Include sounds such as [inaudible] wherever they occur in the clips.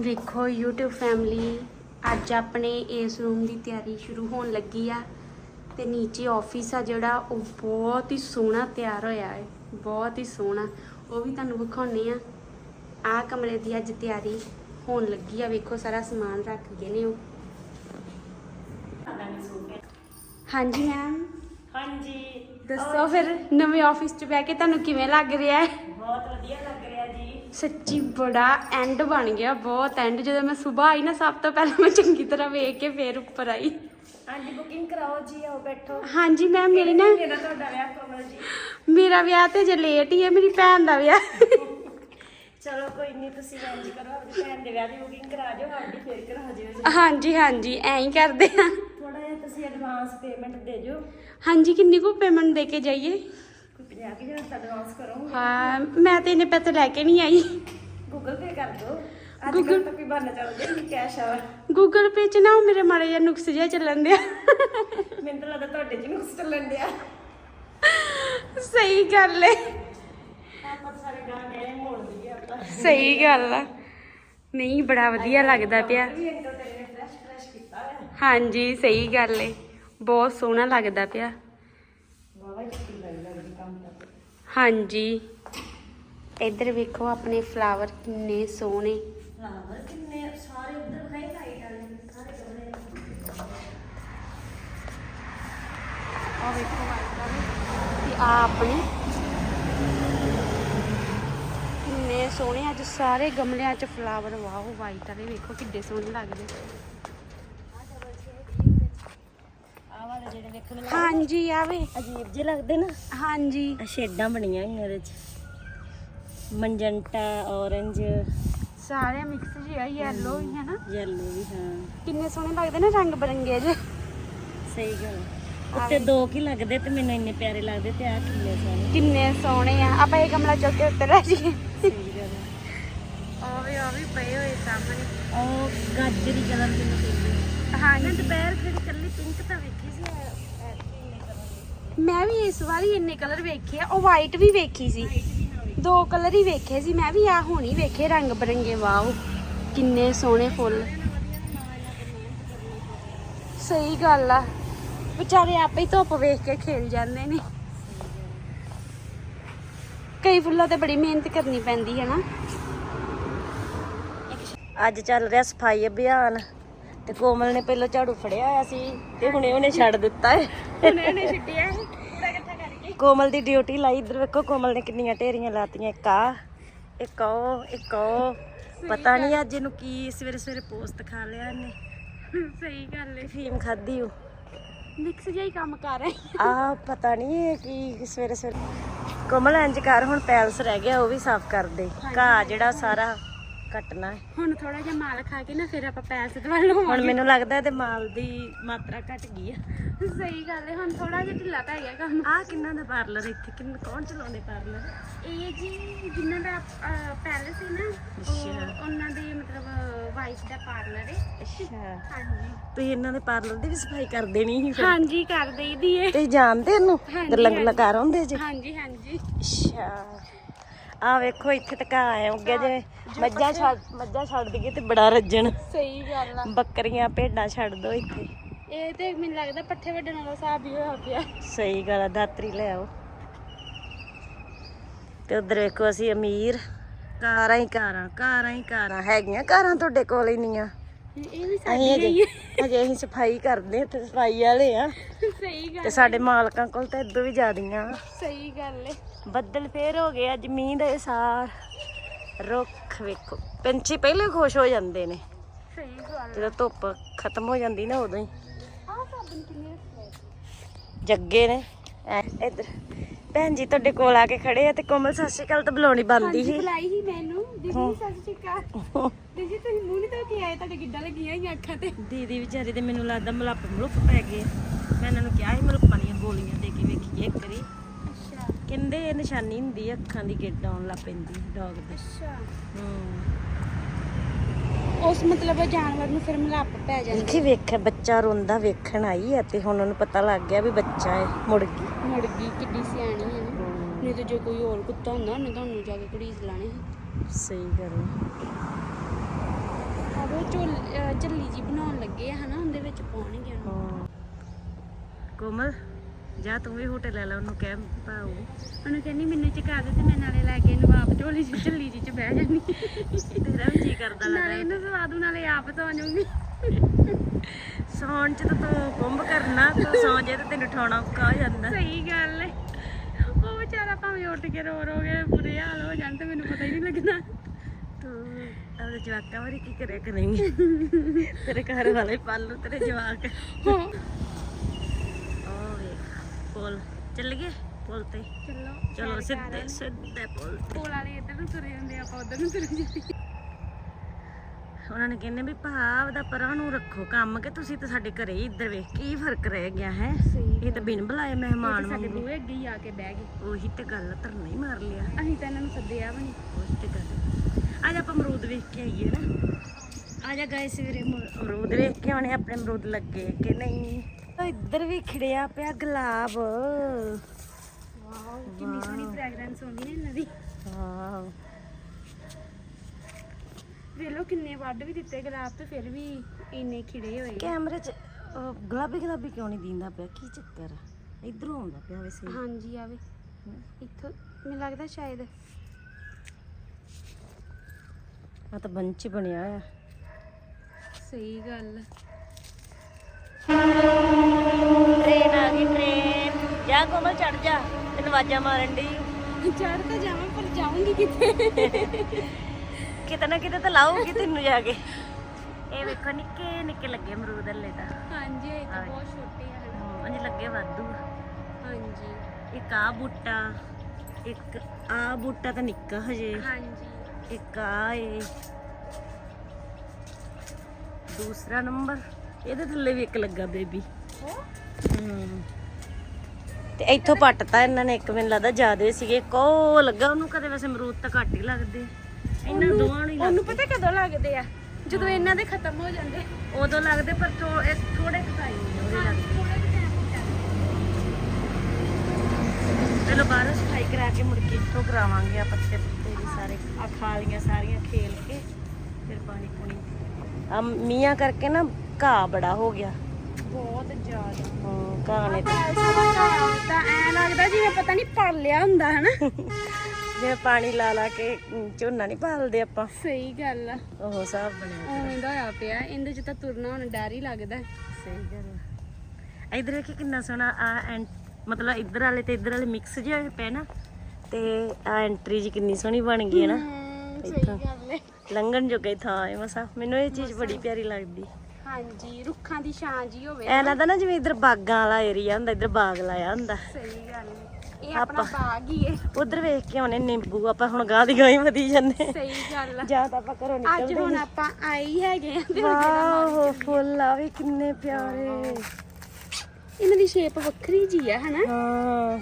ਵੇਖੋ YouTube family ਅੱਜ ਆਪਣੇ ਇਸ ਰੂਮ ਦੀ ਤਿਆਰੀ ਸ਼ੁਰੂ ਹੋਣ ਲੱਗੀ ਆ ਤੇ ਨੀਚੇ ਆਫਿਸ ਆ ਜਿਹੜਾ ਉਹ ਬਹੁਤ ਹੀ ਸੋਹਣਾ ਤਿਆਰ ਹੋਇਆ ਹੈ ਬਹੁਤ ਹੀ ਸੋਹਣਾ। ਉਹ ਵੀ ਤੁਹਾਨੂੰ ਵਿਖਾਉਣੇ ਆ ਆ ਕਮਰੇ ਦੀ ਅੱਜ ਤਿਆਰੀ ਹੋਣ ਲੱਗੀ ਆ ਵੇਖੋ ਸਾਰਾ ਸਮਾਨ ਰੱਖ ਗਏ ਨੇ ਉਹ। ਹਾਂਜੀ ਮੈਮ ਹਾਂਜੀ। ਦੱਸੋ ਫਿਰ ਨਵੇਂ ਆਫਿਸ 'ਚ ਬਹਿ ਕੇ ਤੁਹਾਨੂੰ ਕਿਵੇਂ ਲੱਗ ਰਿਹਾ ਹੈ? ਬਹੁਤ ਵਧੀਆ ਲੱਗ ਸੱਚੀ ਬੜਾ ਐਂਡ ਬਣ ਗਿਆ ਬਹੁਤ ਐਂਡ ਜਦੋਂ ਮੈਂ ਸਵੇਰ ਆਈ ਨਾ ਸਭ ਤੋਂ ਪਹਿਲਾਂ ਮੈਂ ਚੰਗੀ ਤਰ੍ਹਾਂ ਵੇਖ ਕੇ ਫੇਰ ਉੱਪਰ ਆਈ। ਹਾਂਜੀ ਬੁਕਿੰਗ ਕਰਾਓ ਜੀ ਆਓ ਬੈਠੋ। ਹਾਂਜੀ ਮੈਮ ਮੇਰੀ ਨਾ ਮੇਰਾ ਤੁਹਾਡਾ ਵਿਆਹ ਕੋਮਲ ਜੀ? ਮੇਰਾ ਵਿਆਹ ਤੇ ਜੇ ਲੇਟ ਹੀ ਹੈ ਮੇਰੀ ਭੈਣ ਦਾ ਵਿਆਹ। ਚਲੋ ਕੋਈ ਨਹੀਂ ਤੁਸੀਂ ਇੰਜ ਕਰੋ ਆਪਣੀ ਭੈਣ ਦੇ ਵਿਆਹ ਦੀ ਬੁਕਿੰਗ ਕਰਾ ਦਿਓ ਸਾਡੀ ਫੇਰ ਕਰਾ ਜਿਓ ਹਾਂਜੀ ਹਾਂਜੀ ਐਂ ਹੀ ਕਰਦੇ ਆ। ਥੋੜਾ ਜਿਹਾ ਤੁਸੀਂ ਐਡਵਾਂਸ ਪੇਮੈਂਟ ਦੇ ਦਿਓ। ਹਾਂਜੀ ਕਿੰਨੀ ਕੁ ਪੇਮੈਂਟ ਦੇ ਕੇ ਜਾਈਏ? ਕੋਈ 50000 ਦਾ ਐਡਵਾਂਸ ਕਰੋ ਹਾਂ ਮੈਂ ਤੇ ਇੰਨੇ ਪੈਸੇ ਲੈ ਕੇ ਨਹੀਂ ਆਈ। ਗੂਗਲ ਪੇ ਕਰ ਦਿਓ ਅੱਜ ਕੱਲ੍ਹ ਤਾਂ ਕੋਈ ਬਹਾਨਾ ਚੱਲਦਾ ਨਹੀਂ ਕੈਸ਼ ਆ ਗੂਗਲ ਪੇ 'ਚ ਨਾ ਉਹ ਮੇਰੇ ਮਾੜੇ ਜਿਹਾ ਨੁਕਸ ਜਿਹਾ ਚੱਲਣ ਦਿਆ ਮੈਨੂੰ ਤਾਂ ਲੱਗਦਾ ਤੁਹਾਡੇ ਚ ਨੁਕਸ ਚੱਲਣ ਡਿਆ। ਸਹੀ ਗੱਲ ਏ। ਸਹੀ ਗੱਲ ਆ। ਨਹੀਂ ਬੜਾ ਵਧੀਆ ਲੱਗਦਾ ਪਿਆ। ਹਾਂਜੀ ਸਹੀ ਗੱਲ ਏ। ਬਹੁਤ ਸੋਹਣਾ ਲੱਗਦਾ ਪਿਆ ਵਾਵਾ ਚਿੱਟੀ ਲੱਗ ਲੱਗਦੀ ਕੰਮ ਤਾਂ ਹਾਂਜੀ। ਇੱਧਰ ਵੇਖੋ ਆਪਣੇ ਫਲਾਵਰ ਕਿੰਨੇ ਸੋਹਣੇ। ਫਲਾਵਰ ਕਿੰਨੇ ਸਾਰੇ ਉੱਧਰ ਖਾਈ ਲਾਈਟ ਵਾਲੇ। ਸਾਰੇ ਕਮਰੇ ਆ। ਵੇਖੋ ਤੇ ਆ ਆਪਣੇ। ਕਿੰਨੇ ਸੋਹਣੇ ਅੱਜ ਸਾਰੇ ਗਮਲਿਆਂ 'ਚ ਫਲਾਵਰ ਵਾਓ ਵਾਈਟ ਵਾਲੇ ਵੇਖੋ ਕਿੱਡੇ ਸੋਹਣੇ ਲੱਗਦੇ ਆਹ ਵਾਲੇ ਜਿਹੜੇ ਵੇਖਣ ਨੂੰ ਹਾਂਜੀ ਆਵੇ ਅਜੀਬ ਜਿਹੇ ਲੱਗਦੇ ਨਾ। ਹਾਂਜੀ। ਆ ਸ਼ੇਡਾਂ ਬਣੀਆਂ ਹੋਈਆਂ ਇਹਦੇ ਚ। Magenta orange. ਸਾਰੇ ਮਿਕਸ ਜਿਹਾ ਯੈਲੋ ਹੀ ਹੈ ਨਾ। ਯੈਲੋ ਵੀ ਹਾਂ। ਕਿੰਨੇ ਸੋਹਣੇ ਲੱਗਦੇ ਨੇ ਰੰਗ ਬਰੰਗੇ ਜੇ। ਸਹੀ ਗੱਲ। ਉੱਤੇ ਦੋ ਕੀ ਲੱਗਦੇ ਤੇ ਮੈਨੂੰ ਇੰਨੇ ਪਿਆਰੇ ਲੱਗਦੇ ਤੇ ਆ ਕਿੰਨੇ ਸੋਹਣੇ। ਕਿੰਨੇ ਸੋਹਣੇ ਆ। ਆਪਾਂ ਇਹ ਗਮਲਾ ਚੁੱਕ ਕੇ ਉੱਤੇ ਲੈ ਜਾਈਏ। ਸਹੀ ਗੱਲ ਉਹ ਵੀ ਉਹ ਵੀ ਪਏ ਹੋਏ ਸਾਹਮਣੇ। ਉਹ ਗਾਜਰੀ ਕਲਰ ਮੈਨੂੰ ਕਹਿੰਦੇ ਹਾਂਜੀ। ਦੁਪਹਿਰ ਜਿਹੜੀ ਕੱਲੀ ਪਿੰਕ ਤਾਂ ਵੇਖੀ ਸੀ ਐ- ਐਤਕੀ ਇੰਨੇ colour ਮੈਂ ਵੀ ਇਸ ਵਾਰੀ ਇੰਨੇ ਕਲਰ ਵੇਖੇ ਆ, ਉਹ ਵਾਈਟ ਵੀ ਵੇਖੀ ਸੀ। ਦੋ ਕਲਰ ਹੀ ਵੇਖੇ ਸੀ, ਮੈਂ ਵੀ ਆ ਹੁਣੀ ਵੇਖੇ ਰੰਗ ਬਰੰਗੇ, ਵਾਓ, ਕਿੰਨੇ ਸੋਹਣੇ ਫੁੱਲ। ਸਹੀ ਗੱਲ ਆ, ਵਿਚਾਰੇ ਆਪੇ ਹੀ ਧੁੱਪ ਵੇਖ ਕੇ ਖੇਲ ਜਾਂਦੇ ਨੇ। ਕਈ ਫੁੱਲਾਂ ਤੇ ਬੜੀ ਮਿਹਨਤ ਕਰਨੀ ਪੈਂਦੀ ਹੈ ਨਾ। ਅੱਜ ਚੱਲ ਰਿਹਾ ਸਫ਼ਾਈ ਅਭਿਆਨ। ਤੇ ਕੋਮਲ ਨੇ ਪਹਿਲਾਂ ਝਾੜੂ ਫੜਿਆ ਹੋਇਆ ਸੀ ਤੇ ਹੁਣੇ ਉਹਨੇ ਛੱਡ ਦਿੱਤਾ ਹੈ। ਉਹਨੇ ਉਹਨੇ ਛੱਡਿਆ ਕੂੜਾ ਇਕੱਠਾ ਕਰਕੇ। ਕੋਮਲ ਦੀ ਡਿਊਟੀ ਲਾਈ ਇਧਰ ਵੇਖੋ ਕੋਮਲ ਨੇ ਕਿੰਨੀਆਂ ਢੇਰੀਆਂ ਲਾਤੀਆਂ ਇੱਕ ਆ ਇੱਕ ਉਹ ਇੱਕ ਉਹ। ਪਤਾ ਨਹੀਂ ਅੱਜ ਇਹਨੂੰ ਕੀ ਸਵੇਰੇ ਸਵੇਰੇ ਪੋਸਟ ਖਾ ਲਿਆ ਇਹਨੇ। ਸਹੀ ਗੱਲ ਹੈ। ਫੀਮ ਖਾਧੀ ਉਹ। ਮਿਕਸ ਜਿਹਾ ਹੀ ਕੰਮ ਕਰ ਰਹੇ। ਆ ਪਤਾ ਨਹੀਂ ਇਹ ਕੀ ਸਵੇਰੇ ਸਵੇਰੇ। ਕੋਮਲ ਇੰਜ ਕਰ ਹੁਣ ਪੈਲਸ ਰਹਿ ਗਿਆ ਉਹ ਵੀ ਸਾਫ਼ ਕਰ ਦੇ। ਘਾਹ ਜਿਹੜਾ ਸਾਰਾ ਕੱਟਣਾ ਹੈ। ਹੁਣ ਥੋੜਾ ਜਿਹਾ ਮਾਲ ਖਾ ਕੇ ਨਾ ਫਿਰ ਆਪਾਂ ਪੈਸੇ ਦਵਾ ਹੁਣ ਮੈਨੂੰ ਲੱਗਦਾ ਇਹਦੇ ਮਾਲ ਦੀ ਮਾਤਰਾ ਘਟ ਗਈ ਆ। ਸਹੀ ਗੱਲ ਹੈ ਹੁਣ ਥੋੜਾ ਜਿਹਾ ਢਿੱਲਾ ਪੈ ਗਿਆ ਕੰਮ। ਆ ਕਿੰਨਾ ਦਾ ਪਾਰਲਰ ਇੱਥੇ? ਕਿੰਨ ਕੌਣ ਚਲਾਉਂਦੇ ਪਾਰਲਰ ਇਹ ਜੀ ਜਿਨ੍ਹਾਂ ਦਾ ਪੈਲਸ ਹੈ ਨਾ ਅੱਛਾ। ਉਹ ਉਹਨਾਂ ਦੇ ਮਤਲਬ ਵਾਈਫ ਦਾ ਪਾਰਲਰ ਹੈ। ਅੱਛਾ। ਹਾਂਜੀ। ਤੁਸੀਂ ਇਹਨਾਂ ਦੇ ਪਾਰਲਰ ਦੀ ਵੀ ਸਫ਼ਾਈ ਕਰ ਦੇਣੀ ਸੀ ਫਿਰ? ਹਾਂਜੀ ਕਰ ਦਈਦੀ ਏ। ਤੁਸੀਂ ਜਾਣਦੇ ਇਹਨੂੰ? ਹਾਂਜੀ, ਗੱਲਾਂ। ਗੱਲਾਂ ਕਰ ਹੁੰਦੇ ਜੇ? ਹਾਂਜੀ ਹਾਂਜੀ। ਅੱਛਾ। ਆ ਵੇਖੋ ਇੱਥੇ ਤੱਕ ਆਏ ਉੱਗੇ ਜੇ ਮੱਝਾਂ ਛੱਡ ਮੱਝਾਂ ਛੱਡ ਦਈਏ ਤੇ ਬੜਾ ਰੱਜਣ। ਸਹੀ ਗੱਲ ਆ। ਬੱਕਰੀਆਂ ਭੇਡਾਂ ਛੱਡ ਦੋ ਇੱਥੇ। ਇਹ ਤੇ ਮੈਨੂੰ ਲੱਗਦਾ ਪੱਠੇ ਵੱਢਣ ਵਾਲਾ ਹਿਸਾਬ ਹੀ ਹੋਇਆ ਪਿਆ। ਸਹੀ ਗੱਲ ਆ ਦਾਤਰੀ ਲੈ ਆਓ। ਤੇ ਉਧਰ ਵੇਖੋ ਅਸੀਂ ਅਮੀਰ। ਕਾਰਾਂ ਹੀ ਕਾਰਾਂ ਕਾਰਾਂ ਹੀ ਕਾਰਾਂ ਹੈਗੀਆਂ ਕਾਰਾਂ ਤੁਹਾਡੇ ਕੋਲ ਹੀ ਨਹੀਂ ਆ। ਇਹ ਵੀ ਅਸੀਂ ਸਾਡੀ ਅਜੇ ਹੀ। ਅਜੇ ਅਸੀਂ ਸਫ਼ਾਈ ਕਰਦੇ ਤੇ ਸਫ਼ਾਈ ਵਾਲੇ ਆ। ਸਹੀ ਤੇ ਗੱਲ ਸਾਡੇ ਮਾਲਕਾਂ ਕੋਲ ਤਾਂ ਇਦੋਂ ਵੀ ਜ਼ਿਆਦੀਆਂ। ਸਹੀ ਗੱਲ ਏ ਬੱਦਲ ਫੇਰ ਹੋ ਗਏ ਅੱਜ ਮੀਂਹ ਦੇ ਸਾਰ। ਰੁੱਖ ਵੇਖੋ। ਪੰਛੀ ਪਹਿਲੇ ਖੁਸ਼ ਹੋ ਜਾਂਦੇ ਨੇ। ਸਹੀ ਗੱਲ ਜਦੋਂ ਧੁੱਪ ਖਤਮ ਹੋ ਜਾਂਦੀ ਨਾ ਉਦੋਂ ਹੀ। ਆਹ ਸਾਬਣ ਕਿੰਨੇ ਰੱਖਿਆ ਜੱਗੇ ਨੇ। ਇੱਧਰ। ਭੈਣ ਜੀ ਤੁਹਾਡੇ ਕੋਲ ਆ ਕੇ ਖੜੇ ਆ ਤੇ ਕੋਮਲ ਸਤਿ ਸ਼੍ਰੀ ਅਕਾਲ ਤਾਂ ਬੁਲਾਉਣੀ ਬੰਦੀ ਸੀ ਬੁਲਾਈ ਸੀ ਮੈਨੂੰ। ਦੀਦੀ ਸਤਿ ਸ਼੍ਰੀ ਅਕਾਲ। ਦੀਦੀ ਤੁਸੀਂ ਮੂੰਹ ਨਹੀਂ ਧੋ ਕੇ ਆਏ ਤੁਹਾਡੇ ਗਿੱਡਾਂ ਲੱਗੀਆਂ ਹੋਈਆਂ ਅੱਖਾਂ ਤੇ। ਦੀਦੀ ਵਿਚਾਰੀ ਤੇ ਮੈਨੂੰ ਲੱਗਦਾ ਮਲੱਪ ਮਲੁੱਪ ਪੈ ਗਏ ਮੈਂ ਇਹਨਾਂ ਨੂੰ ਕਿਹਾ ਸੀ ਮਲੁੱਪਾਂ ਦੀਆਂ ਗੋਲੀਆਂ ਦੇ ਕੇ ਵੇਖੀਏ ਇੱਕ ਵਾਰੀ। ਅੱਛਾ। ਕਹਿੰਦੇ ਇਹ ਨਿਸ਼ਾਨੀ ਹੁੰਦੀ ਆ ਅੱਖਾਂ ਦੀ ਗਿੱਡ ਆਉਣ ਲੱਗ ਪੈਂਦੀ ਡੌਗ ਦੇ। ਅੱਛਾ। ਹੂੰ। ਉਸ ਮਤਲਬ ਜਾਨਵਰ ਨੂੰ ਫਿਰ ਮਲੱਪ ਪੈ ਜਾਂਦਾ। ਦੇਖੀ ਵੇਖਿਆ ਬੱਚਾ ਰੋਂਦਾ ਵੇਖਣ ਆਈ ਆ ਤੇ ਹੁਣ ਉਹਨੂੰ ਪਤਾ ਲੱਗ ਗਿਆ ਵੀ ਬੱਚਾ ਹੈ ਮੁੜ ਗਈ। ਮੁੜ ਗਈ ਕਿੱਡੀ ਸਿਆਣੀ ਹੈ ਨਾ। ਨਹੀਂ ਤਾਂ ਜੇ ਕੋਈ ਹੋਰ ਕੁੱਤਾ ਹੁੰਦਾ ਉਹਨੇ ਤੁਹਾਨੂੰ ਜਾ ਕੇ ਘੜੀਸ ਲਾਣੇ ਸਹੀ ਗੱਲ ਹੈ ਝੋਲ ਅਹ ਝੱਲੀ ਜੀ ਬਣਾਉਣ ਲੱਗੇ ਆ ਹਨਾ ਉਹਦੇ ਵਿੱਚ ਪਾਉਣਗੇ ਉਹਨੂੰ। ਕੋਮਲ? ਜਾ ਤੂੰ ਵੀ ਹੋਟਲ ਲੈ ਲੈ ਉਹਨੂੰ ਕਹਿ ਪਾਉ ਉਹਨੂੰ ਕਹਿੰਦੀ ਮੈਨੂੰ ਚਕਾ ਦੇ ਤੇ ਮੈਂ ਨਾਲੇ ਲੈ ਕੇ ਨਵਾਬ ਝੋਲੀ ਚ ਝੱਲੀ ਜੀ ਚ ਬਹਿ ਜਾਨੀ ਤੇਰਾ ਵੀ ਜੀ ਕਰਦਾ ਨਾਲੇ ਲੱਗਦਾ ਇਹਨੂੰ ਸਵਾ ਦੂ ਨਾਲੇ ਆਪ ਸੌ ਜਾਊਂਗੀ। ਸੌਣ ਚ ਤਾਂ ਤੂੰ ਕੁੰਭ ਕਰਨਾ ਤੂੰ ਸੌਂ ਜੇ ਤੇ ਤੈਨੂੰ ਉਠਾਉਣਾ ਔਖਾ ਹੋ ਜਾਂਦਾ। ਸਹੀ ਗੱਲ ਹੈ ਉਹ ਵਿਚਾਰਾ ਭਾਵੇਂ ਉੱਠ ਕੇ ਰੋ ਰੋ ਕੇ ਬੁਰੇ ਹਾਲ ਹੋ ਜਾਣ ਤੇ ਮੈਨੂੰ ਪਤਾ ਹੀ ਨਹੀਂ ਲੱਗਣਾ ਤੂੰ ਆਪਣੇ ਜਵਾਕਾਂ ਵਾਰੀ ਕੀ ਕਰਿਆ ਕਰੇਂਗੀ? ਤੇਰੇ ਘਰ ਵਾਲੇ ਪਾਲੂ ਤੇਰੇ ਜਵਾਕ। ਪੁੱਲ। ਚੱਲ ਗਏ ਪੁੱਲ ਤੇ। ਚਲੋ ਚਲੋ ਸਿੱਧੇ ਸਿੱਧੇ ਪੁੱਲ ਤੇ। ਕੋਲ ਵਾਲੇ ਇੱਧਰ ਨੂੰ ਤੁਰੇ ਹੁੰਦੇ ਆਪਾਂ ਉੱਧਰ ਨੂੰ ਤੁਰੇ ਜਾਂਦੇ ਉਹਨਾਂ ਨੇ ਕਹਿੰਦੇ ਵੀ ਭਾਵ ਦਾ ਪਰਾਂ ਨੂੰ ਰੱਖੋ ਕੰਮ ਕਿ ਤੁਸੀਂ ਤਾਂ ਸਾਡੇ ਘਰੇ ਹੀ ਇੱਧਰ ਵੇਖ ਕੀ ਫ਼ਰਕ ਰਹਿ ਗਿਆ ਹੈ। ਇਹ ਤਾਂ ਬਿਨ ਬੁਲਾਏ ਮਹਿਮਾਨ ਸਾਡੇ ਬੂਹੇ ਅੱਗੇ ਹੀ ਆ ਕੇ ਬਹਿ ਗਏ। ਉਹੀ ਤੇ ਗੱਲ ਧਰਨਾ ਹੀ ਮਾਰ ਲਿਆ। ਅਸੀਂ ਤਾਂ ਇਹਨਾਂ ਨੂੰ ਸੱਦਿਆ ਵੀ ਨਹੀਂ। ਉਹੀ ਤੇ ਗੱਲ ਅੱਜ ਆਪਾਂ ਅਮਰੂਦ ਵੇਖ ਕੇ ਆਈਏ ਨਾ। ਆ ਜਾ ਗਏ ਸਵੇਰੇ ਅਮਰ- ਅਮਰੂਦ ਵੇਖ ਕੇ ਆਉਣੇ ਆਪਣੇ ਅਮਰੂਦ ਲੱਗੇ ਕਿ ਨਹੀਂ। ਇੱਧਰ ਵੀ ਖਿੜਿਆ ਪਿਆ ਗੁਲਾਬ। ਵਾਓ ਕਿੰਨੀ ਸੋਹਣੀ ਫ੍ਰੈਗਰੈਂਸ ਆਉਂਦੀ ਨੇ ਇਹਨਾਂ ਦੀ। ਵਾਓ ਵੇਖ ਲਓ ਕਿੰਨੇ ਵੱਢ ਵੀ ਦਿੱਤੇ ਗੁਲਾਬ ਤੇ ਫਿਰ ਵੀ ਇੰਨੇ ਖਿੜੇ ਹੋਏ। ਕੈਮਰੇ 'ਚ ਅਹ, ਗੁਲਾਬੀ ਗੁਲਾਬੀ ਕਿਉਂ ਨਹੀਂ ਦਿੰਦਾ ਪਿਆ? ਕੀ ਚੱਕਰ ਆ? ਇਧਰੋਂ ਆਉਂਦਾ ਪਿਆ ਵੈਸੇ ਹਾਂਜੀ ਆਵੇ ਇੱਥੋਂ ਮੈਨੂੰ ਲੱਗਦਾ ਸ਼ਾਇਦ। ਆ ਤਾਂ ਬੰਚ ਹੀ ਬਣਿਆ ਆ। ਸਹੀ ਗੱਲ। ਟ੍ਰੇਨ ਆ ਗਈ ਟ੍ਰੇਨ। ਜਾ ਕੋਮਲ ਚੜ ਜਾ। ਤੈਨੂੰ ਆਵਾਜ਼ਾਂ ਮਾਰਨ ਦੀ ਚੜ ਤਾਂ ਜਾਵਾਂ ਪਰ ਜਾਊਂਗੀ ਕਿੱਥੇ? ਕਿਤੇ ਨਾ ਕਿਤੇ ਤਾਂ ਲਾਊਗੀ ਤੈਨੂੰ ਜਾ ਕੇ। ਇਹ ਵੇਖੋ ਨਿੱਕੇ ਨਿੱਕੇ ਲੱਗੇ ਅਮਰੂਦ ਹਲੇ ਤਾਂ। ਹਾਂਜੀ ਇਹ ਤਾਂ ਬਹੁਤ ਛੋਟੇ ਆ ਹਨਾ। ਅੰਜ ਲੱਗੇ ਵਾਧੂ ਹਾਂਜੀ। ਇੱਕ ਆ ਬੂਟਾ ਇੱਕ ਆ ਬੂਟਾ ਤਾਂ ਨਿੱਕਾ ਹਜੇ। ਹਾਂਜੀ। ਇੱਕ ਆ ਏ। ਦੂਸਰਾ ਨੰਬਰ। ਇਹਦੇ ਥੱਲੇ ਵੀ ਇੱਕ ਲੱਗਾ ਬੇਬੀ। ਹਮ। ਤੇ ਇੱਥੋਂ ਪੱਟਤਾ ਇਹਨਾਂ ਨੇ ਇੱਕ ਮੈਨੂੰ ਲੱਗਦਾ ਜ਼ਿਆਦੇ ਸੀਗੇ। ਕੋ ਲੱਗਾ ਉਹਨੂੰ ਕਦੇ ਵੈਸੇ ਅਮਰੂਦ ਤਾਂ ਘੱਟ ਹੀ ਲੱਗਦੇ। ਇਹਨਾਂ ਦੋਵਾਂ ਨੂੰ ਹੀ ਉਹਨੂੰ ਪਤਾ ਕਦੋਂ ਲੱਗਦੇ ਆ? ਜਦੋਂ ਇਹਨਾਂ ਦੇ ਖਤਮ ਹੋ ਜਾਂਦੇ। ਉਦੋਂ ਲੱਗਦੇ ਪਰ ਥੋ- ਇਹ ਥੋੜੇ ਉਹਦੇ ਲੱਗਦੇ। ਚਲੋ ਬਾਹਰੋਂ ਸਫ਼ਾਈ ਕਰਾ ਕੇ ਮੁੜ ਕੇ ਇੱਥੋਂ ਕਰਾਵਾਂਗੇ ਆ ਪੱਤੇ ਪੁੱਤੇ ਵੀ ਸਾਰੇ। ਆ ਖਾਲੀਆਂ ਸਾਰੀਆਂ ਖੇਲ ਕੇ ਫਿਰ ਪਾਣੀ ਪੂਣੀ ਆ ਮੀਆਂ ਕਰਕੇ ਨਾ ਘਾਹ ਬੜਾ ਹੋ ਗਿਆ। ਬਹੁਤ ਜ਼ਿਆਦਾ। ਹਾਂ ਘਾਹ ਨੇ ਤਾਂ ਤਾਂ ਐ ਲੱਗਦਾ ਜਿਵੇਂ ਪਤਾ ਨਹੀਂ ਪੜ ਲਿਆ ਹੁੰਦਾ ਹਨਾ? ਜਿਵੇਂ ਪਾਣੀ ਲਾ ਲਾ ਕੇ ਅਮ, ਝੋਨਾ ਨਹੀਂ ਪਾਲਦੇ ਆਪਾਂ। ਸਹੀ ਗੱਲ ਆ। ਉਹ ਹਿਸਾਬ ਬਣਿਆ ਉਵੇਂ ਦਾ ਹੋਇਆ ਪਿਆ ਇਹਦੇ ਚ ਤਾਂ ਤੁਰਨਾ ਹੁਣ ਡਰ ਹੀ ਲੱਗਦਾ। ਸਹੀ ਗੱਲ ਆ। ਇਧਰ ਵੇਖੀ ਕਿੰਨਾ ਸੋਹਣਾ ਆ ਮਤਲਬ ਇਧਰ ਵਾਲੇ ਤੇ ਇਧਰ ਵਾਲੇ ਮਿਕਸ ਜਿਹਾ ਨਾ ਤੇ ਆ ਐਂਟਰੀ ਜੀ ਕਿੰਨੀ ਸੋਹਣੀ ਬਣ ਗਈ ਹੈ ਨਾ। ਸਹੀ ਗੱਲ ਹੈ ਲੰਘਣ ਜੋਗਾ ਥਾਂ ਹੈ ਮਸਾ। ਮੈਨੂੰ ਇਹ ਚੀਜ਼ ਬੜੀ ਪਿਆਰੀ ਲੱਗਦੀ। ਹਾਂਜੀ ਰੁੱਖਾਂ ਦੀ ਛਾਂ ਜੀ ਹੋਵੇ ਐ ਲੱਗਦਾ ਨਾ ਜਿਵੇਂ ਇਧਰ ਬਾਗਾਂ ਵਾਲਾ ਏਰੀਆ ਹੁੰਦਾ ਇਧਰ ਬਾਗ ਲਾਇਆ ਹੁੰਦਾ। ਸਹੀ ਗੱਲ ਹੈ ਇਹ ਆਪਣਾ ਬਾਗ ਹੀ ਹੈ ਉਧਰ ਵੇਖ ਕੇ ਆਉਣੇ ਨਿੰਬੂ ਆਪਾਂ ਹੁਣ ਗਾਹ ਦੀ ਗਾਹ ਹੀ ਵਧੀ ਜਾਂਦੇ। ਸਹੀ ਗੱਲ ਆ। ਜਾਂ ਤਾਂ ਆਪਾਂ ਘਰੋਂ ਅੱਜ ਨਿਕਲਦੇ ਹੁਣ ਆਪਾਂ ਆਈ ਹੈਗੇ ਆ ਤੇ ਵਾਓ ਫੁੱਲ ਆ ਵੀ ਕਿੰਨੇ ਪਿਆਰੇ। ਇਹਨਾਂ ਦੀ ਸ਼ੇਪ ਵੱਖਰੀ ਜੀ ਆ ਹਨਾ? ਹਾਂ।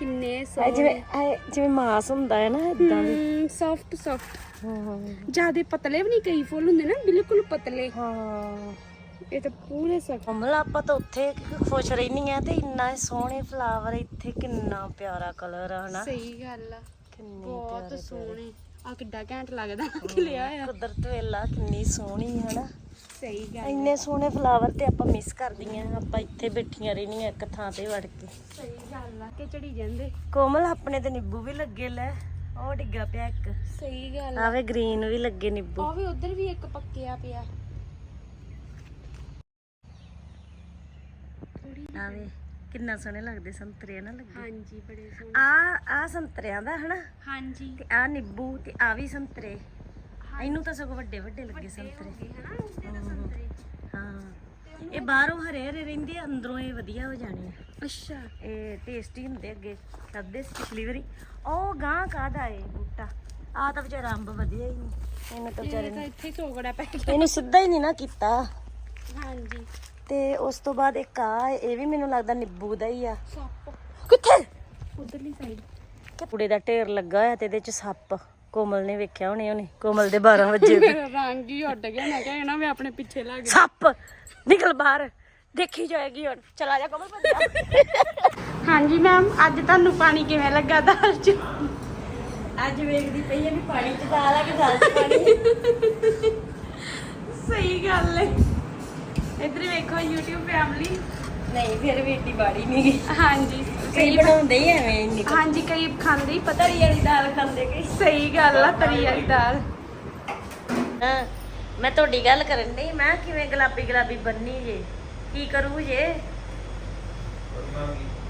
ਕਿੰਨੇ ਇਹ ਸੋਹਣੇ ਜਿਵੇਂ ਇਹ ਜਿਵੇਂ ਮਾਸ ਹੁੰਦਾ ਹੈ ਨਾ ਇਦਾਂ ਦੇ। ਸੌਫਟ ਸੌਫਟ ਹਾਂ ਜਿਆਦੇ ਪਤਲੇ ਵੀ ਨਹੀਂ ਕਈ ਫੁੱਲ ਹੁੰਦੇ ਨਾ ਬਿਲਕੁਲ ਪਤਲੇ। ਹਾਂ। ਇਹ ਤਾਂ ਪੂਰੇ ਸਖਤ ਕਮਲ ਆਪਾਂ ਤਾਂ ਉੱਥੇ ਖੁਸ਼ ਰਹਿਨੀ ਆ ਤੇ ਇੰਨਾ ਸੋਹਣੇ ਫਲਾਵਰ ਇੱਥੇ ਕਿੰਨਾ ਪਿਆਰਾ ਕਲਰ ਆ ਹਨਾ? ਸਹੀ ਗੱਲ ਆ। ਕਿੰਨੀ ਬਹੁਤ ਸੋਹਣੇ। ਆ ਕਿੱਡਾ ਘੈਂਟ ਲੱਗਦਾ ਖਿਲਿਆ ਆ ਕੁਦਰਤ ਵੇਲਾ ਕਿੰਨੀ ਸੋਹਣੀ ਹਨਾ ਸਹੀ ਗੱਲ ਇੰਨੇ ਸੋਹਣੇ ਫਲਾਵਰ ਤੇ ਆਪਾਂ ਮਿਸ ਕਰਦੀਆਂ ਆਪਾਂ ਇੱਥੇ ਬੈਠੀਆਂ ਰਹਿਣੀਆਂ ਇੱਕ ਥਾਂ ਤੇ ਵੜ ਕੇ। ਸਹੀ ਗੱਲ ਆ ਕਿ ਚੜੀ ਜਾਂਦੇ। ਕੋਮਲ ਆਪਣੇ ਤੇ ਨਿੰਬੂ ਵੀ ਲੱਗੇ ਲੈ ਉਹ ਡਿੱਗਾ ਪਿਆ ਇੱਕ। ਸਹੀ ਗੱਲ ਆਵੇ ਗ੍ਰੀਨ ਵੀ ਲੱਗੇ ਨਿੰਬੂ। ਉਹ ਵੀ ਉਧਰ ਵੀ ਇੱਕ ਪੱਕਿਆ ਪਿਆ। ਆਵੇ। ਕਿੰਨਾ ਸੋਹਣੇ ਲੱਗਦੇ ਸੰਤਰੇ ਨਾ ਲੱਗੇ। ਹਾਂਜੀ ਬੜੇ ਸੋਹਣੇ। ਆ ਆ ਸੰਤਰਿਆਂ ਦਾ ਹਨਾ? ਹਾਂਜੀ। ਤੇ ਆ ਨਿੰਬੂ ਤੇ ਆ ਵੀ ਸੰਤਰੇ। ਇਹਨੂੰ ਤਾਂ ਸਗੋਂ ਵੱਡੇ ਵੱਡੇ ਲੱਗੇ ਸੰਤਰੇ। ਇਹ ਹਨਾ? ਉਹਦੇ ਤਾਂ ਸੰਤਰੇ। ਹਾਂ। ਇਹ ਬਾਹਰੋਂ ਹਰੇ ਹਰੇ ਰਹਿੰਦੇ ਆ, ਅੰਦਰੋਂ ਇਹ ਵਧੀਆ ਹੋ ਜਾਣੇ ਆ। ਅੱਛਾ। ਇਹ ਟੇਸਟੀ ਹੁੰਦੇ ਅੱਗੇ ਕਰਦੇ ਸੀ ਪਿਛਲੀ ਵਾਰੀ। ਉਹ ਗਾਂ ਕਾਦਾ ਏ ਬੂਟਾ? ਆ ਤਾਂ ਵਿਚਾਰਾ ਅੰਬ ਵਧੀਆ ਹੀ ਨਹੀਂ। ਇਹਨੇ ਤਾਂ ਵਿਚਾਰੇ ਇਹ ਤਾਂ ਨੇ ਇੱਥੇ ਸੋਗੜਾ ਪੈ ਗਿਆ। ਇਹਨੂੰ ਸਿੱਧਾ ਹੀ ਨਹੀਂ ਨਾ ਕੀਤਾ। ਹਾਂਜੀ। ਤੇ ਉਸ ਤੋਂ ਬਾਅਦ ਇੱਕ ਆ ਇਹ ਵੀ ਮੈਨੂੰ ਲੱਗਦਾ ਨਿੰਬੂ ਦਾ ਹੀ ਆ। ਸੱਪ। ਕਿੱਥੇ? ਉਧਰਲੀ ਸਾਈਡ ਕੁੜੇ ਦਾ ਢੇਰ ਲੱਗਾ ਹੋਇਆ ਤੇ ਇਹਦੇ ਚ ਸੱਪ। ਕੋਮਲ ਨੇ ਵੇਖਿਆ ਹੋਣੇ ਉਹਨੇ। ਕੋਮਲ ਦੇ 12 [laughs] ਵਜੇ ਮੇਰਾ ਰੰਗ ਹੀ ਉੱਡ ਗਿਆ। ਮੈਂ ਕਿਹਾ ਇਹਨਾਂ ਵੀ ਆਪਣੇ ਪਿੱਛੇ ਲੱਗ ਗਿਆ ਸੱਪ! ਨਿਕਲ ਬਾਹਰ। ਦੇਖੀ ਜਾਏਗੀ ਹੁਣ। ਚਲਾ ਜਾ ਕੋਮਲ ਭੱਜ ਹਾਂਜੀ ਮੈਮ ਅੱਜ ਤੁਹਾਨੂੰ ਪਾਣੀ ਕਿਵੇਂ ਲੱਗਾ ਦਾਲ ਚ? ਅੱਜ ਵੇਖਦੀ ਪਈ ਆ ਵੀ ਪਾਣੀ ਚ ਦਾਲ ਆ ਕਿ ਦਾਲ ਚ ਪਾਣੀ? [laughs] ਸਹੀ ਲਈ ਨਹੀਂ ਫਿਰ ਵੀ ਏਡੀ ਬਾੜੀ ਨਹੀਂ ਗਈ ਹਾਂਜੀ ਕਈ ਬਣਾਉਂਦੇ ਹੀ ਐਵੇਂ ਇੰਨੀ ਕੁ। ਹਾਂਜੀ ਕਈ ਖਾਂਦੇ ਹੀ ਪਤਾ। ਤਰੀ ਵਾਲੀ ਦਾਲ ਖਾਂਦੇ ਕਈ ਸਹੀ ਗੱਲ ਆ ਤਰੀ ਵਾਲੀ ਦਾਲ। ਹਾਂ ਮੈਂ ਤੁਹਾਡੀ ਗੱਲ ਕਰਨ ਨਹੀਂ ਮੈਂ ਕਿਵੇਂ ਗੁਲਾਬੀ ਗੁਲਾਬੀ ਬੰਨੀ ਜੇ ਕੀ ਕਰੂ ਜੇ?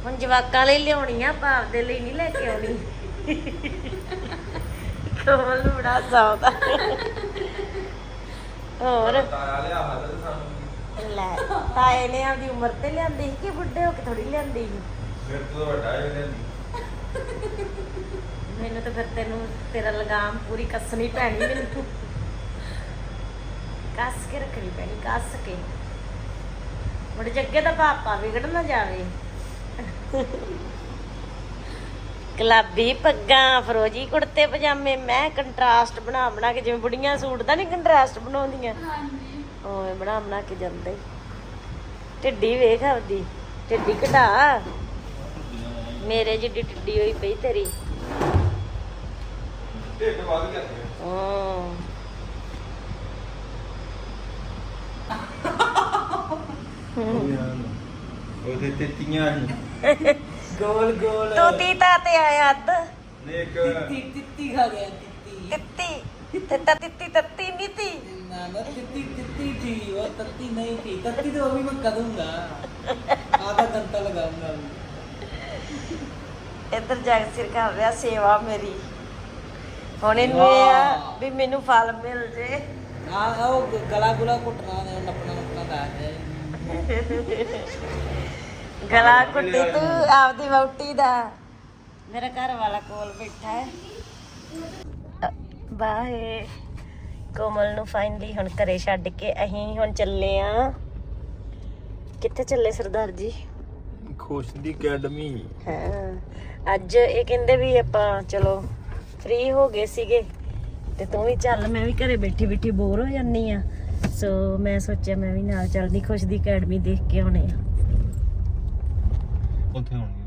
ਹੁਣ ਜਵਾਕਾਂ ਲਈ ਲਿਆਉਣੀ ਆ ਭਾਵ ਦੇ ਲਈ ਨਹੀਂ ਲੈ ਕੇ ਆਉਣੀ। ਕੋਲ ਨੂੰ ਬੜਾ ਸੌਦਾ? ਹੋਰ? ਲੈ ਤਾਏ ਨੇ ਆਪਦੀ ਉਮਰ ਤੇ ਲਿਆਂਦੀ ਸੀ ਕਿ ਬੁੱਢੇ ਹੋ ਕੇ ਥੋੜੀ ਲਿਆਂਦੀ ਸੀ? ਫਿਰ ਤੋਂ ਵੱਡਾ ਹੈ ਉਹਨੇ ਮੈਨੂੰ ਤਾਂ ਫਿਰ ਤੈਨੂੰ ਤੇਰਾ ਲਗਾਮ ਪੂਰੀ ਕੱਸਣੀ ਪੈਣੀ ਮੈਨੂੰ। ਕੱਸ ਕੇ ਰੱਖਣੀ ਪੈਣੀ ਕੱਸ ਕੇ। ਮੁੜ ਜੱਗੇ ਦਾ ਪਾਪਾ ਵਿਗੜ ਨਾ ਜਾਵੇ। ਗੁਲਾਬੀ ਪੱਗਾਂ ਫਰੋਜੀ ਕੁੜਤੇ ਪਜਾਮੇ ਮੈਂ ਕੰਟਰਾਸਟ ਬਣਾ ਬਣਾ ਕੇ ਜਿਵੇਂ ਬੁੜੀਆਂ ਸੂਟ ਦਾ ਨਹੀਂ ਕੰਟਰਾਸਟ ਬਣਾਉਂਦੀਆਂ। ਹਾਂਜੀ। ਓਏ ਬਣਾ ਬਣਾ ਕੇ ਜਾਂਦਾ। ਈ ਢਿੱਡੀ ਵੇਖ ਆਪਦੀ ਢਿੱਡੀ ਘਟਾ। ਮੇਰੇ ਜਿੱਡੀ ਢਿੱਡੀ ਹੋਈ ਪਈ ਤੇਰੀ। ਢਿੱਡ ਵੱਧ ਗਿਆ। ਹਾਂ। ਉਹਦੇ ਤੇ ਤੀਆਂ ਸੀ। ਗੋਲ ਗੋਲ। ਤੂੰ ਤੀਤਾ ਤੇ ਆਇਆ ਅੱਧ ਨੇ ਇੱਕ ਤਿੱਤੀ ਤਿੱਤੀ ਖਾ ਗਿਆ ਤਿੱਤੀ। ਤਿੱਤੀ। ਤਿੱਤਾ ਤਿੱਤੀ ਤੱਤੀ ਨੀਤੀ ना ना तित्ती तित्ती थी वो तत्ती नहीं थी तत्ती तो अभी मैं करूंगा आधा घंटा लगाऊंगा अभी ਇੱਧਰ ਜਗ ਸਿਰ ਕਰ ਰਿਹਾ ਸੇਵਾ ਮੇਰੀ ਹੁਣ ਇਹਨੂੰ ਇਹ ਆ ਵੀ ਮੈਨੂੰ ਫਲ ਮਿਲ ਜੇ हाँ वो गला गुला कुटना है नपना नपना था है ਗਲਾ ਕੁੱਟੀ ਤੂੰ ਆਪਦੀ ਵਹੁਟੀ ਦਾ ਮੇਰਾ ਘਰ ਵਾਲਾ ਕੋਲ ਬੈਠਾ ਹੈ ਅ, ਬਾਏ ਕੋਮਲ ਨੂੰ ਫਾਈਨਲੀ ਹੁਣ ਘਰੇ ਛੱਡ ਕੇ ਅਸੀਂ ਹੁਣ ਚੱਲੇ ਆ। ਕਿੱਥੇ ਚੱਲੇ ਸਰਦਾਰ ਜੀ? ਖੁਸ਼ ਦੀ ਅਕੈਡਮੀ। ਹਾਂ। ਅੱਜ ਇਹ ਕਹਿੰਦੇ ਵੀ ਆਪਾਂ ਚਲੋ ਫ੍ਰੀ ਹੋ ਗਏ ਸੀਗੇ। ਤੇ ਤੂੰ ਵੀ ਚੱਲ ਮੈਂ ਵੀ ਘਰੇ ਬੈਠੀ ਬੈਠੀ ਬੋਰ ਹੋ ਜਾਂਦੀ ਆ। ਸੋ ਮੈਂ ਸੋਚਿਆ ਮੈਂ ਵੀ ਨਾਲ ਚੱਲਦੀ ਖੁਸ਼ ਦੀ ਅਕੈਡਮੀ ਦੇਖ ਕੇ ਆਉਣੇ ਆ। ਉੱਥੇ ਹੋਣਗੇ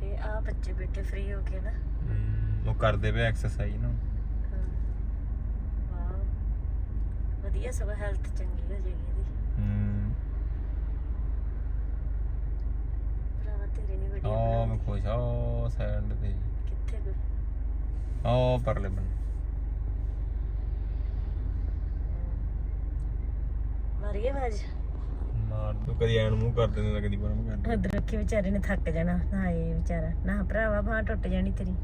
ਤੇ ਆ ਬੱਚੇ ਬੈਠੇ ਫ੍ਰੀ ਹੋ ਕੇ ਨਾ। ਹਮ, ਉਹ ਕਰਦੇ ਪਏ ਐਕਸਰਸਾਈਜ਼ ਨਾ ਵਾਓ ਵਧੀਆ ਸਭ ਹੈਲਥ ਚੰਗੀ ਹੋ ਜਾਏਗੀ ਇਹਦੀ। ਹਮ, ਭਰਾਵਾ ਤੇਰੀ ਨਹੀਂ ਵੀਡੀਓ ਉਹ ਮੈਂ ਖੁਸ਼ ਆ ਉਹ ਸਾਈਡ ਤੇ। ਕਿੱਥੇ ਗਏ ਉਹ ਪਰਲੇ ਬੰਨੇ। ਮਾਰੀਏ ਬਾਜ ਮਾਰ ਤੂੰ ਕਦੀ ਐਨ ਮੂੰਹ ਕਰ ਦਿੰਦਾ ਕਦੀ ਪਰ ਮੂੰਹ ਕਰ ਦਿੰਦਾ। ਉਧਰ ਰੱਖੀ ਵਿਚਾਰੇ ਨੇ ਥੱਕ ਜਾਣਾ। ਹਾਏ ਵਿਚਾਰਾ ਨਾ ਭਰਾਵਾ ਬਾਹ ਟੁੱਟ ਜਾਣੀ ਤੇਰੀ।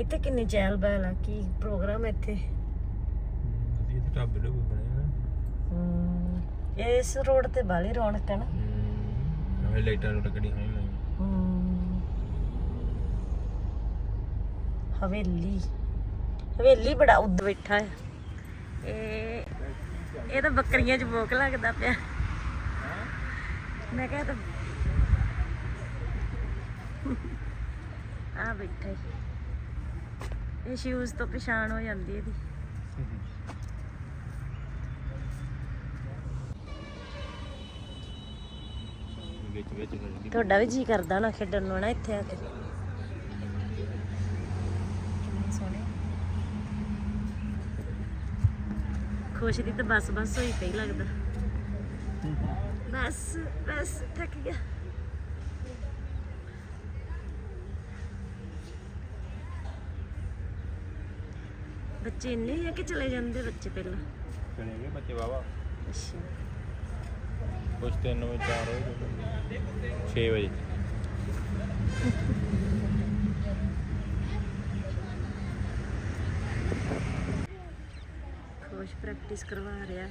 ਇੱਥੇ ਕਿੰਨੀ ਚਹਿਲ ਪਹਿਲ ਆ ਕੀ ਪ੍ਰੋਗਰਾਮ ਹੈ ਇੱਥੇ? ਢਾਬੇ ਢੁੱਬੇ ਬਣੇ ਨਾ ਹਮ, ਇਸ ਰੋਡ ਤੇ ਬਾਲੀ ਰੌਣਕ ਹੈ ਨਾ। ਹਮ, ਉਹ ਲਾਈਟਾਂ ਨੂੰ ਟਕੜੀ ਹੋਈ ਨਹੀਂ ਹਮ। ਹਵੇਲੀ। ਹਵੇਲੀ ਬੜਾ ਉੱਦ ਬੈਠਾ ਹੈ। ਇਹ ਇਹ ਤਾਂ ਬੱਕਰੀਆਂ 'ਚ ਭੋਕ ਲੱਗਦਾ ਪਿਆ। ਮੈਂ ਕਿਹਾ ਇਹ ਤਾਂ ਆ ਬੈਠਾ ਈ। ਇਹ ਸ਼ੂਜ਼ ਤੋਂ ਪਛਾਣ ਹੋ ਜਾਂਦੀ ਇਹਦੀ। ਵਿੱਚ ਵਿੱਚ ਖੜਦੀ ਤੁਹਾਡਾ ਵੀ ਜੀ ਕਰਦਾ ਨਾ ਖੇਡਣ ਨੂੰ ਨਾ ਇੱਥੇ ਆ ਕੇ। ਖੁਸ਼ ਦੀ ਤਾਂ ਬਸ ਬਸ ਹੋਈ ਪਈ ਲੱਗਦਾ। ਬਸ ਬਸ ਥੱਕ ਗਿਆ। ਬੱਚੇ ਇੰਨੇ ਆ ਕਿ ਚਲੇ ਜਾਂਦੇ ਬੱਚੇ ਪਹਿਲਾਂ? ਚਲੇਗੇ ਬੱਚੇ ਵਾਵਾ ਅੱਛਾ। ਕੁਝ 3 ਵਜੇ 4 ਵਜੇ 6 ਵਜੇ। ਖੁਸ਼ ਪ੍ਰੈਕਟਿਸ ਕਰਵਾ ਰਿਹਾ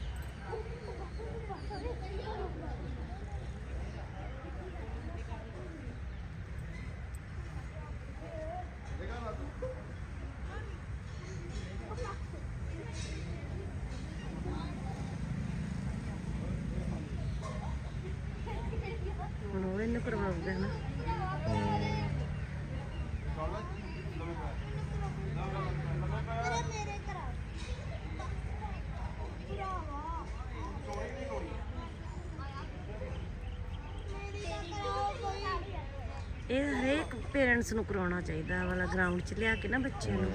ਹੁਣ ਉਹ ਇਹਨੂੰ ਕਰਵਾਉਂਦਾ ਨਾ ਇਹ ਹਰੇਕ ਪੇਰੈਂਟਸ ਨੂੰ ਕਰਾਉਣਾ ਚਾਹੀਦਾ ਵਾਲਾ ਗਰਾਊਂਡ 'ਚ ਲਿਆ ਕੇ ਨਾ ਬੱਚਿਆਂ ਨੂੰ।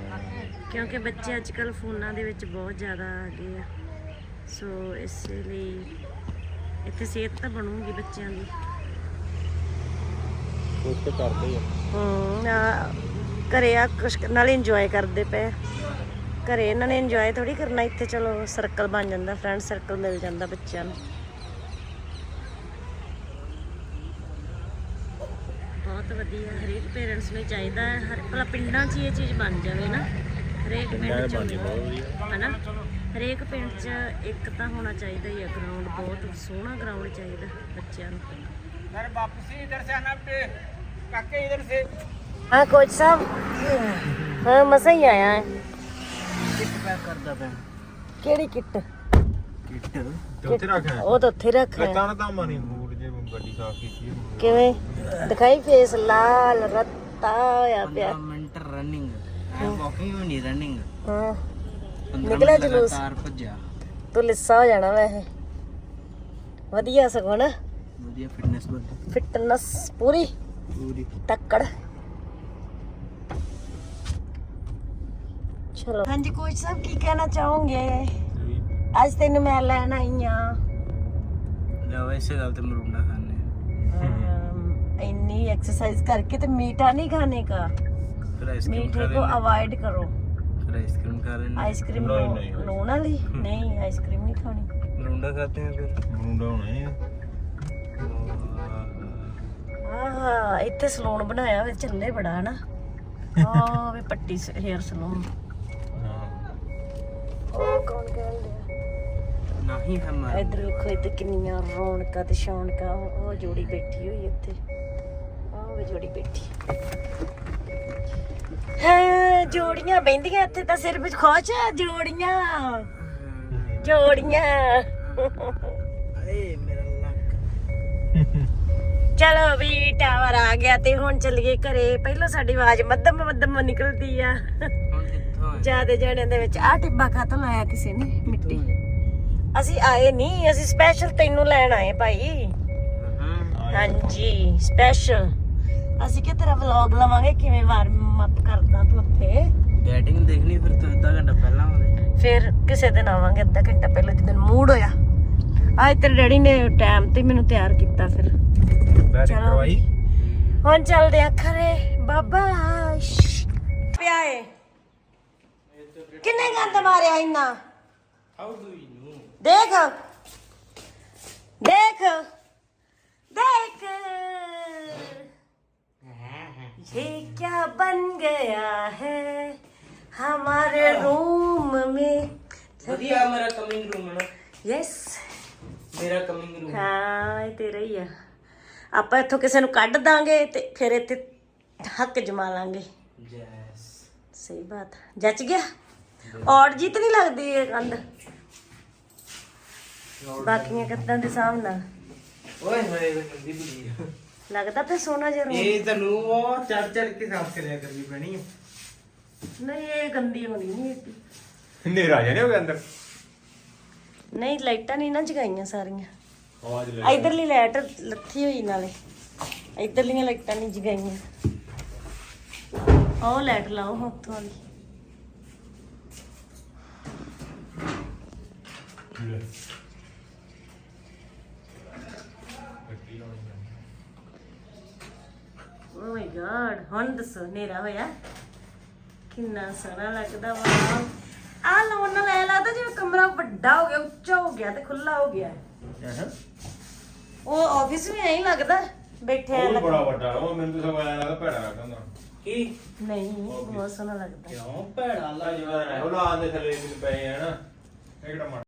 ਕਿਉਂਕਿ ਬੱਚੇ ਅੱਜ ਕੱਲ ਫੋਨਾਂ ਦੇ ਵਿੱਚ ਬਹੁਤ ਜ਼ਿਆਦਾ ਆ ਗਏ ਆ। ਸੋ ਇਸ ਲਈ ਇੱਥੇ ਸਿਹਤ ਤਾਂ ਬਣੂਗੀ ਬੱਚਿਆਂ ਦੀ। ਕੁਝ ਤੇ ਕਰਦੇ ਆ। ਹੂੰ ਘਰੇ ਆ ਕੁਛ ਨਾਲੇ ਇੰਜੋਏ ਕਰਦੇ ਪਏ। ਘਰੇ ਇਹਨਾਂ ਨੇ ਇੰਜੋਏ ਥੋੜੀ ਕਰਨਾ ਇੱਥੇ ਚਲੋ ਸਰਕਲ ਬਣ ਜਾਂਦਾ ਫਰੈਂਡ ਸਰਕਲ ਮਿਲ ਜਾਂਦਾ ਬੱਚਿਆਂ ਨੂੰ ਬਹੁਤ ਵਧੀਆ ਹਰੇਕ ਪੇਰੈਂਟਸ ਨੂੰ ਚਾਹੀਦਾ ਹੈ ਹਰ ਭਲਾ ਪਿੰਡਾਂ 'ਚ ਹੀ ਇਹ ਚੀਜ਼ ਬਣ ਜਾਵੇ ਨਾ। ਹਰੇਕ ਪਿੰਡ 'ਚ ਹਨਾ? ਹਰੇਕ ਪਿੰਡ 'ਚ ਇੱਕ ਤਾਂ ਹੋਣਾ ਚਾਹੀਦਾ ਹੀ ਆ ਗਰਾਊਂਡ ਬਹੁਤ ਸੋਹਣਾ ਗਰਾਊਂਡ ਚਾਹੀਦਾ ਬੱਚਿਆਂ ਨੂੰ। ਸਰ ਵਾਪਸੀ ਇਧਰ ਸੇ ਆਣਾ ਬੇ ਕਾਕੇ ਇਧਰ ਸੇ। ਹਾਂ ਕੋਚ ਸਾਹਿਬ। ਹਾਂ ਮਸਾ ਹੀ ਆਇਆ ਹੈ। ਕਿੱਟ ਪੈਕ ਕਰਦਾ ਪਿਆ। ਕਿਹੜੀ ਕਿੱਟ? ਕਿੱਟ। ਉੱਥੇ ਰੱਖਣਾ ਉਹ ਤਾਂ ਉੱਥੇ ਰੱਖਣਾ ਲੱਤਾਂ ਨਾ ਤਾਂ ਮਾਰੀ ਬੂਟ ਜੇ ਗੱਡੀ ਸਾਫ਼ ਕੀਤੀ ਕਿਵੇਂ? ਦਿਖਾਈ ਫੇਸ ਲਾਲ ਰਤ ਹੋਇਆ ਪਿਆ ਮਿੰਟ ਰਨਿੰਗ ਵਾਕਿੰਗ ਵੀ ਨਹੀਂ ਰਨਿੰਗ ਹਾਂ ਨਿਕਲਿਆ ਜਲੂਸ ਤਾਰ ਭੱਜਿਆ ਤੂੰ ਲਿੱਸਾ ਹੋ ਜਾਣਾ ਵੈਸੇ ਵਧੀਆ ਸਗੋਂ ਨਾ ਵਧੀਆ ਫਿਟਨੈਸ ਬਣ ਫਿਟਨੈਸ ਪੂਰੀ ਪੂਰੀ ਟੱਕੜ ਚਲੋ ਹਾਂਜੀ ਕੋਚ ਸਾਹਿਬ ਕੀ ਕਹਿਣਾ ਚਾਹੋਗੇ ਅੱਜ ਤੈਨੂੰ ਮੈਂ ਲੈਣ ਆਈ ਆ ਲੈ ਵੈਸੇ ਗੱਲ ਤੇ ਮਰੂੰਡਾ ਖਾਣੇ इतनी एक्सरसाइज करके तो मीठा नहीं खाने का फिर आइसक्रीम खा मीठे को लेंगे अवॉइड करो फिर आइसक्रीम खा लेंगे आइसक्रीम लो नहीं, नहीं। लोन वाली नहीं आइसक्रीम नहीं खानी मरूंडा खाते हैं फिर ਮਰੂੰਡਾ ਹੋਣਾ ਹੀ ਆ। ਆਹ ਇੱਥੇ ਸਲੂਨ ਬਣਾਇਆ ਹੋਇਆ ਚੱਲੇ ਬੜਾ ਹਨਾ ਆਹ ਵੀ ਪੱਟੀ ਹੇਅਰ ਸਲੂਨ ਹਾਂ ਉਹ ਕੌਣ ਕਹਿੰਦੇ ਨਹੀਂ ਹਮਾਰਾ ਇੱਧਰ ਵੇਖੋ ਇੱਧਰ ਕਿੰਨੀਆਂ ਰੌਣਕਾਂ ਤੇ ਸ਼ੌਣਕਾਂ। ਉਹ ਜੋੜੀ ਬੈਠੀ ਹੋਈ ਇੱਥੇ। ਉਹ ਵੀ ਜੋੜੀ ਬੈਠੀ। ਹਾਂ ਜੋੜੀਆਂ ਬੈੰਦੀਆਂ ਇੱਥੇ ਤਾਂ ਸਿਰ ਵਿੱਚ ਖੋਚ ਜੋੜੀਆਂ। ਜੋੜੀਆਂ। ਚਲੋ ਵੀ ਟਾਵਰ ਆ ਗਿਆ ਤੇ ਹੁਣ ਚੱਲੀਏ ਘਰੇ। ਪਹਿਲਾਂ ਸਾਡੀ ਆਵਾਜ਼ ਮੱਧਮ ਮੱਧਮ ਨਿਕਲਦੀ ਆ। ਜ਼ਿਆਦਾ ਜਣੇ ਦੇ ਵਿੱਚ। ਆ ਟਿੱਬਾ ਕਾਤੋਂ ਲਾਇਆ ਕਿਸੇ ਨੇ? ਮਿੱਟੀ। ਅਸੀਂ ਆਏ ਨਹੀਂ ਅਸੀਂ ਸਪੈਸ਼ਲ ਤੈਨੂੰ ਲੈਣ ਆਏ ਭਾਈ। ਹਾਂ ਹਾਂਜੀ ਸਪੈਸ਼ਲ ਅਸੀਂ ਕਿ ਤੇਰਾ ਵਲੌਗ ਲਵਾਂਗੇ ਕਿਵੇਂ ਵਾਰਮ ਅਪ ਕਰਦਾ ਤੂੰ ਉੱਥੇ? ਬੈਟਿੰਗ ਦੇਖਣੀ ਫਿਰ ਤੋਂ ਅੱਧਾ ਘੰਟਾ ਪਹਿਲਾਂ ਆਉਂਦੇ ਫਿਰ ਕਿਸੇ ਦਿਨ ਆਵਾਂਗੇ ਅੱਧਾ ਘੰਟਾ ਪਹਿਲਾਂ ਜਦੋਂ ਮੂਡ ਹੋਇਆ। ਅੱਜ ਤੇਰੇ ਡੈਡੀ ਨੇ ਟਾਈਮ ਤੇ ਮੈਨੂੰ ਤਿਆਰ ਕੀਤਾ ਫਿਰ। ਬੈਟਿੰਗ ਚਲੋ। ਕਰਵਾਈ? ਹੁਣ ਚੱਲਦੇ ਆ ਖਰੇ। ਬਾਬਾ ਪਿਆ ਏ ਕਿੰਨੇ ਗੰਦ ਮਾਰਿਆ ਇੰਨਾ? ਹਾਊ ਡੂ ਦੇਖ ਦੇਖ ਦੇਖ ये क्या बन गया है हमारे रूम में ਵਧੀਆ ਮੇਰਾ ਕਮਿੰਗ ਰੂਮ ਹੈ ਨਾ यस ਮੇਰਾ ਕਮਿੰਗ ਰੂਮ ਹਾਂ ਇਹ ਤੇਰਾ ਹੀ ਆ ਆਪਾਂ ਇੱਥੋਂ ਕਿਸੇ ਨੂੰ ਕੱਢ ਦਾਂਗੇ ਤੇ ਫਿਰ ਇੱਥੇ ਹੱਕ ਜਮਾ ਲਾਂਗੇ ਯੈਸ ਸਹੀ ਬਾਤ ਜੱਚ ਗਿਆ ਔੜ ਜੀ ਤਾਂ ਨਹੀਂ ਲੱਗਦੀ ਇਹ ਕੰਧ ਬਾਕੀਆਂ ਕੰਧਾਂ ਦੇ ਸਾਹਮਣੇ ਓਏ ਹੋਏ ਇਹ ਗੰਦੀ ਬੁਲੀ ਲੱਗਦਾ ਤੇ ਸੋਨਾ ਜਿਹਾ। ਇਹ ਤੈਨੂੰ ਉਹ ਚੜ ਚੜ ਕੇ ਸਾਫ਼ ਕਰਿਆ ਕਰਨੀ ਪੈਣੀ ਹੈ ਨਹੀਂ ਇਹ ਗੰਦੀ ਹੋਣੀ ਨਹੀਂ ਇਹਦੀ। ਹਨੇਰਾ ਜਾਨੇ ਹੋ ਗਿਆ ਅੰਦਰ? ਨਹੀਂ ਲਾਈਟਾਂ ਨਹੀਂ ਨਾ ਜਗਾਈਆਂ ਸਾਰੀਆਂ। ਆਵਾਜ਼ ਲੈ ਇਧਰਲੀ ਲਾਈਟ ਲੱਥੀ ਹੋਈ ਨਾਲੇ। ਇਧਰਲੀਆਂ ਲਾਈਟਾਂ ਨਹੀਂ ਜਗਾਈਆਂ। ਉਹ ਲਾਈਟ ਲਾਓ ਹੱਥੋਂ ਵਾਲੀ। ਓ ਮਾਈ ਗॉड Oh ਹੁਣ ਦੱਸੋ ਹਨੇਰਾ ਹੋਇਆ। ਕਿੰਨਾ ਸੋਹਣਾ ਲੱਗਦਾ ਵਾ। ਆ ਲਾਉਣ ਨਾਲ ਐ ਲੱਗਦਾ ਜਿਵੇਂ ਕਮਰਾ ਵੱਡਾ ਹੋ ਗਿਆ ਉੱਚਾ ਹੋ ਗਿਆ ਤੇ ਖੁੱਲਾ ਹੋ ਗਿਆ। ਉਹ ਆਫਿਸ ਵੀ ਐਂ ਹੀ ਲੱਗਦਾ ਬੈਠੇ ਐਂ ਉਹ ਲੱਗ- ਬੜਾ ਵੱਡਾ ਉਹ ਮੈਨੂੰ ਤਾਂ ਸਗੋਂ ਐਂ ਲੱਗਦਾ ਭੈੜਾ ਲੱਗਦਾ ਕੀ? ਨਹੀਂ ਬਹੁਤ ਸੋਹਣਾ ਲੱਗਦਾ। ਕਿਉਂ ਭੈੜਾ ਅੱਲਾ ਜਿਵੇਂ ਉਹ ਲਾਂ ਦੇ ਥੱਲੇ ਵੀ ਪਏ ਆ ਨਾ। ਇਹ ਕਿਹੜਾ ਮਾੜਾ